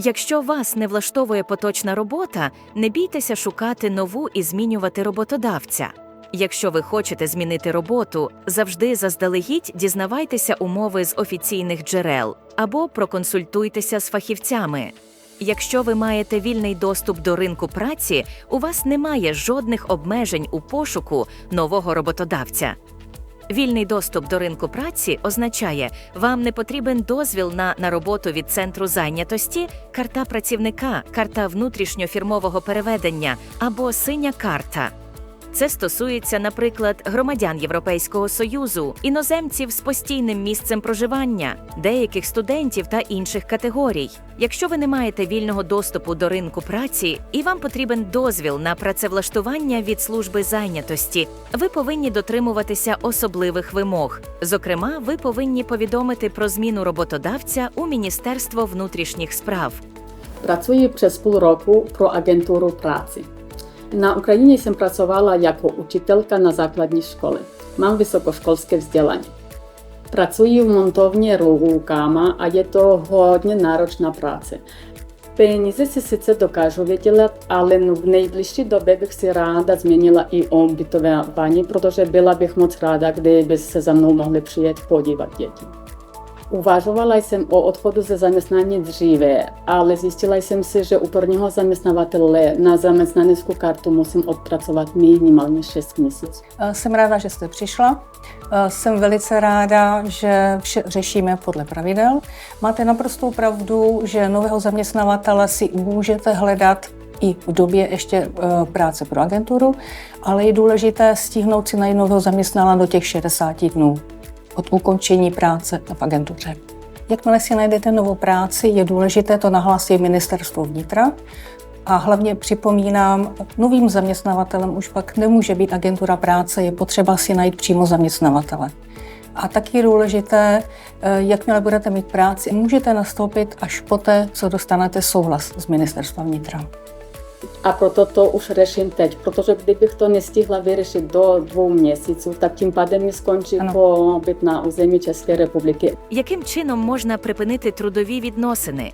Якщо вас не влаштовує поточна робота, не бійтеся шукати нову і змінювати роботодавця. Якщо ви хочете змінити роботу, завжди заздалегідь дізнавайтеся умови з офіційних джерел або проконсультуйтеся з фахівцями. Якщо ви маєте вільний доступ до ринку праці, у вас немає жодних обмежень у пошуку нового роботодавця. Вільний доступ до ринку праці означає, вам не потрібен дозвіл на, на роботу від центру зайнятості, карта працівника, карта внутрішньофірмового переведення або синя карта. Це стосується, наприклад, громадян Європейського союзу, іноземців з постійним місцем проживання, деяких студентів та інших категорій. Якщо ви не маєте вільного доступу до ринку праці і вам потрібен дозвіл на працевлаштування від служби зайнятості, ви повинні дотримуватися особливих вимог. Зокрема, ви повинні повідомити про зміну роботодавця у Міністерство внутрішніх справ. Przez pół roku pro agenturu pracy. Na Ukrainie jsem pracovala jako učitelka na základní škole. Mám vysokoškolské vzdělání. Pracuji v montovně rukama a je to hodně náročná práce. Peníze si sice dokážu vydělat, ale v nejbližší době bych si ráda změnila i ubytování, protože byla bych moc ráda, kdyby se za mnou mohli přijet podívat děti. Uvažovala jsem o odchodu ze zaměstnání dříve, ale zjistila jsem si, že u prvního zaměstnavatele na zaměstnaneckou kartu musím odpracovat minimálně 6 měsíců. Eh, Jsem ráda, že jste přišla. Eh, Jsem velice ráda, že vše řešíme podle pravidel. Máte naprostou pravdu, že nového zaměstnavatele si můžete hledat i v době ještě eh, práce pro agenturu, ale je důležité stihnout si najít nového zaměstnance do těch 60 dnů od ukončení práce v agentuře. Jakmile si najdete novou práci, je důležité to nahlásit ministerstvu vnitra a hlavně připomínám, novým zaměstnavatelem už pak nemůže být agentura práce, je potřeba si najít přímo zaměstnavatele. A taky je důležité, eh, jakmile budete mít práci, můžete nastoupit až poté, co dostanete souhlas z ministerstva vnitra. A proto to už řeším teď, protože kdybych to nestihla vyřešit do dvou měsíců, tak tím pádem mi skončí Ano. pobyt na území České republiky. Яким чином можна припинити трудові відносини?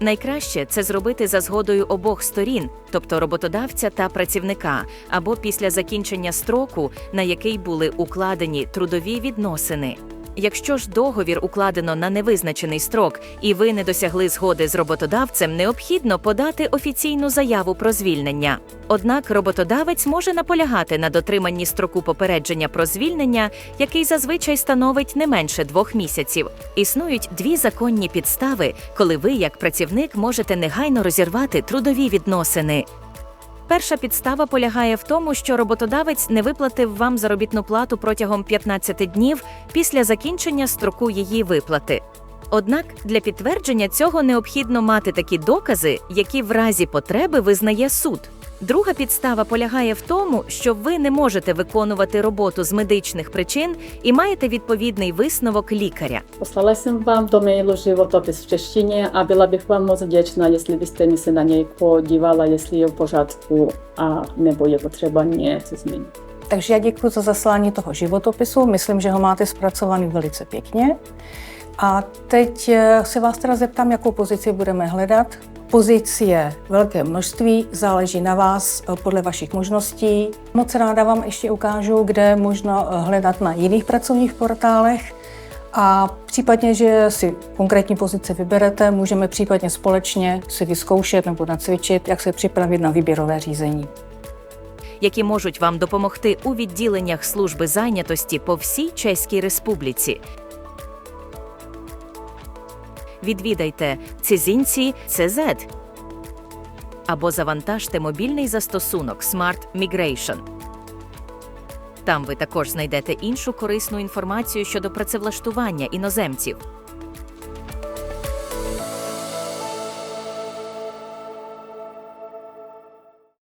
Найкраще це зробити за згодою обох сторін, тобто роботодавця та працівника, або після закінчення строку, на який були укладені трудові відносини. Якщо ж договір укладено на невизначений строк і ви не досягли згоди з роботодавцем, необхідно подати офіційну заяву про звільнення. Однак роботодавець може наполягати на дотриманні строку попередження про звільнення, який зазвичай становить не менше двох місяців. Існують дві законні підстави, коли ви, як працівник, можете негайно розірвати трудові відносини. Перша підстава полягає в тому, що роботодавець не виплатив вам заробітну плату протягом 15 днів після закінчення строку її виплати. Однак для підтвердження цього необхідно мати такі докази, які в разі потреби визнає суд. Друга підстава полягає в тому, що ви не можете виконувати роботу з медичних причин і маєте відповідний висновок лікаря. Poslala jsem vám do mailu životopis v češtině a byla bych vám moc vděčná, jestli byste mi se na něj podívala, jestli je v pořádku a nebo je potřeba něco změnit. Takže já děkuji za zaslání toho životopisu, myslím, že ho máte zpracovaný velice pěkně. A teď eh, se vás teda zeptám, jakou pozici budeme hledat. Pozici je velké množství, záleží na vás eh, podle vašich možností. Moc ráda vám ještě ukážu, kde možno eh, hledat na jiných pracovních portálech. A případně, že si konkrétní pozici vyberete, můžeme případně společně si vyzkoušet nebo nacvičit, jak se připravit na výběrové řízení. які можуть вам допомогти у відділеннях служби зайнятості по всій Чеській Республіці. Відвідайте Цизінці CZ або завантажте мобільний застосунок Smart Migration. Там ви також знайдете іншу корисну інформацію щодо працевлаштування іноземців.